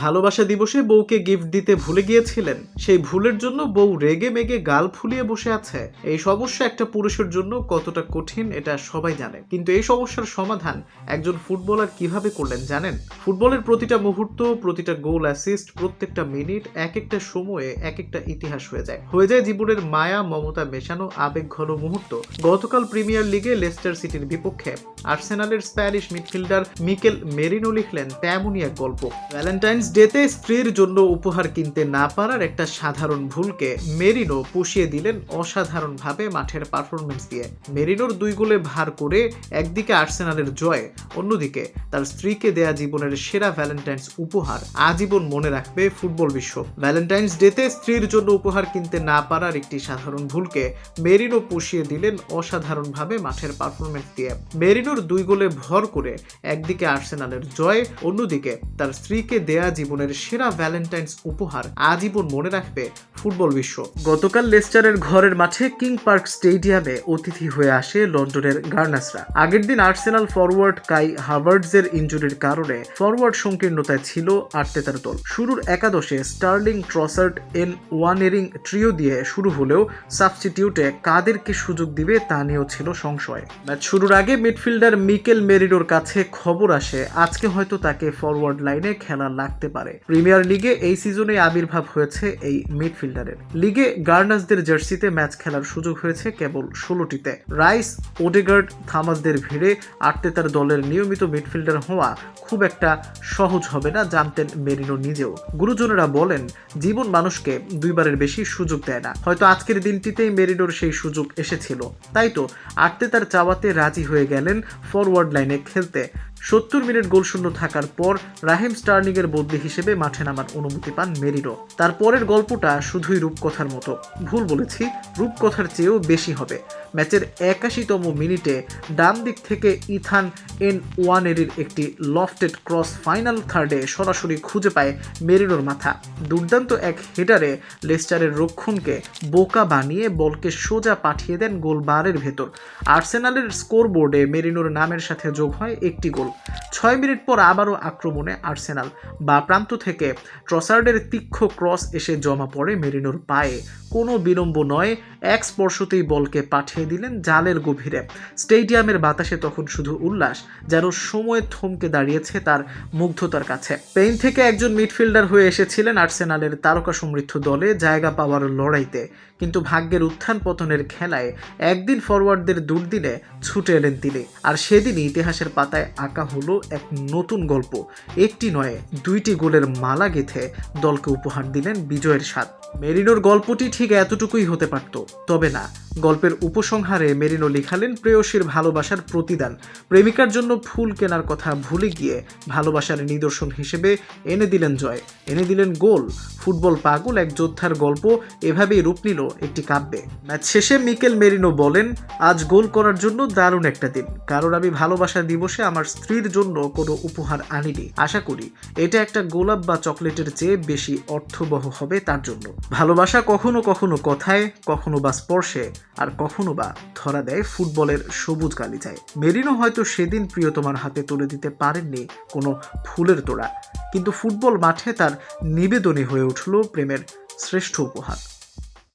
ভালোবাসা দিবসে বউকে গিফট দিতে ভুলে গিয়েছিলেন? সেই ভুলের জন্য বউ রেগে মেগে গাল ফুলিয়ে বসে আছে। এই সমস্যা একটা পুরুষের জন্য কতটা কঠিন এটা সবাই জানে। কিন্তু এই সমস্যার সমাধান একজন ফুটবলার কীভাবে করলেন জানেন? ফুটবলের প্রতিটা মুহূর্ত, প্রতিটা গোল অ্যাসিস্ট প্রত্যেকটা মিনিট এক একটা সময়ে এক একটা ইতিহাস হয়ে যায়। হয়ে যায় জীবনের মায়া, মমতা মেশানো আবেগ ঘন মুহূর্ত। গতকাল প্রিমিয়ার লিগে লেস্টার সিটির বিপক্ষে আর্সেনালের স্প্যানিশ মিডফিল্ডার মিকেল মেরিনো লিখলেন তেমনই এক গল্প। ভ্যালেন্টাইন্স ডেতে স্ত্রীর জন্য উপহার কিনতে না পারার একটা সাধারণ ভুলকে মেরিনো পুষিয়ে দিলেন অসাধারণভাবে মাঠের পারফরমেন্স দিয়ে। মেরিনোর দুই গোলে ভার করে একদিকে আর্সেনালের জয়, অন্যদিকে তার স্ত্রীকে দেয়া জীবনের সেরা ভ্যালেন্টাইন্স উপহার আজীবন মনে রাখবে ফুটবল বিশ্ব। ভ্যালেন্টাইন্স ডেতে স্ত্রীর জন্য উপহার কিনতে না পারার একটি সাধারণ ভুলকে মেরিনো পুষিয়ে দিলেন অসাধারণভাবে মাঠের পারফরমেন্স দিয়ে। মেরিনোর দুই গোলে ভর করে একদিকে আর্সেনালের জয়, অন্যদিকে তার স্ত্রীকে দেয়া জীবনের সেরা ভ্যালেন্টাইন্স উপহার আজীবন মনে রাখবে ফুটবল বিশ্ব। গতকাল লেস্টারের ঘরের মাঠে কিং পার্ক স্টেডিয়ামে অতিথি হয়ে আসে লন্ডনের গার্নাসরা আগের দিন আর্সেনাল ফরওয়ার্ড কাই হাভার্ডসের ইনজুরির কারণে ফরওয়ার্ড সংকীর্ণতায় ছিল আর্তেতার দল। শুরুর একাদশে Sterling Trossard Nwaneri trio দিয়ে শুরু হলেও সাবস্টিটিউটে কাদেরকে সুযোগ দিবে তা নিয়েও ছিল সংশয়। ম্যাচ শুরুর আগে মিডফিল্ডার মিকেল মেরিডোর কাছে খবর আসে, আজকে হয়তো তাকে ফরওয়ার্ড লাইনে খেলা লাগতে পারে। প্রিমিয়ার লিগে এই সিজনে আবির্ভাব হয়েছে এই মিডফিল্ডারের। লিগে গার্নাসদের জার্সিতে ম্যাচ খেলার সুযোগ হয়েছে কেবল ষোলোটিতে। রাইস, ওডেগার্ড, থামাসদের ভিড়ে আটতে তার দলের নিয়মিত মিডফিল্ডার হওয়া খুব একটা সহজ হবে না জানতেন মেরিনো নিজেও। গুরুজনেরা বলেন, জীবন মানুষকে দুইবারের বেশি সুযোগ দেয় না। হয়তো আজকের দিনটিতেই মেরিনোর সেই সুযোগ এসেছিল। তাই তো আটতে তার চাওয়াতে রাজি হয়ে গেলেন ফরওয়ার্ড লাইনে খেলতে সত্তর মিনিট গোলশূন্য থাকার পর রাহিম স্টার্নিংয়ের বদলি হিসেবে মাঠে নামার অনুমতি পান মেরিনো তারপরের গল্পটা শুধুই রূপকথার মতো। ভুল বলেছি, রূপকথার চেয়েও বেশি হবে। ম্যাচের একাশিতম মিনিটে ডান দিক থেকে ইথান এন ওয়ানেরির একটি লফটেড ক্রস ফাইনাল থার্ডে সরাসরি খুঁজে পায় মেরিনোর মাথা। দুর্দান্ত এক হেডারে লেস্টারের রক্ষণকে বোকা বানিয়ে বলকে সোজা পাঠিয়ে দেন গোল বারের ভেতর। আর্সেনালের স্কোরবোর্ডে মেরিনোর নামের সাথে যোগ হয় একটি গোল। ছয় মিনিট পর আবারও আক্রমণে আর্সেনাল। বা প্রান্ত থেকে ট্রসার্ডের তীক্ষ্ণ ক্রস এসে জমা পড়ে মেরিনোর পায়ে। কোনো বিলম্ব নয়, এক স্পর্শতেই বলকে পাঠিয়ে দিলেন জালের গভীরে। স্টেডিয়ামের বাতাসে তখন শুধু উল্লাস, যেন সময় থমকে দাঁড়িয়েছে তার মুগ্ধতার কাছে। স্পেন থেকে একজন মিডফিল্ডার হয়ে এসেছিলেন আর্সেনালের তারকা সমৃদ্ধ দলে জায়গা পাওয়ার লড়াইতে। কিন্তু ভাগ্যের উত্থান পতনের খেলায় একদিন ফরওয়ার্ডদের দুর্দিনে ছুটে এলেন তিনি। আর সেদিনই ইতিহাসের পাতায় আঁকা হলো এক নতুন গল্প। একটি নয়, দুইটি গোলের মালা গেথে দলকে উপহার দিলেন বিজয়ের স্বাদ। মেরিনোর গল্পটি ঠিক এতটুকুই হতে পারত। তবে না গল্পের উপসংহারে মেরিনো লিখালেন প্রেয়সীর ভালোবাসার প্রতিদান। প্রেমিকার জন্য ফুল কেনার কথা ভুলে গিয়ে ভালোবাসার নিদর্শন হিসেবে এনে দিলেন জয়। এনে দিলেন গোল। ফুটবল পাগল এক যোদ্ধার গল্প এভাবেই রূপ নিল একটি কাব্যে। ম্যাচ শেষে মিকেল মেরিনো বলেন, আজ গোল করার জন্য দারুণ একটা দিন। কারণ আমি ভালোবাসা দিবসে আমার স্ত্রীর জন্য কোনো উপহার আনিনি। আশা করি এটা একটা গোলাপ বা চকলেটের চেয়ে বেশি অর্থবহ হবে তার জন্য। ভালোবাসা কখনো কখনো কথায়, কখনো বা স্পর্শে আর কখনো বা ধরা দেয় ফুটবলের সবুজ গালিচায়। মেরিনো হয়তো সেদিন প্রিয়তমার হাতে তুলে দিতে পারেননি কোনো ফুলের তোড়া, কিন্তু ফুটবল মাঠে তার নিবেদনই হয়ে উঠল প্রেমের শ্রেষ্ঠ উপহার।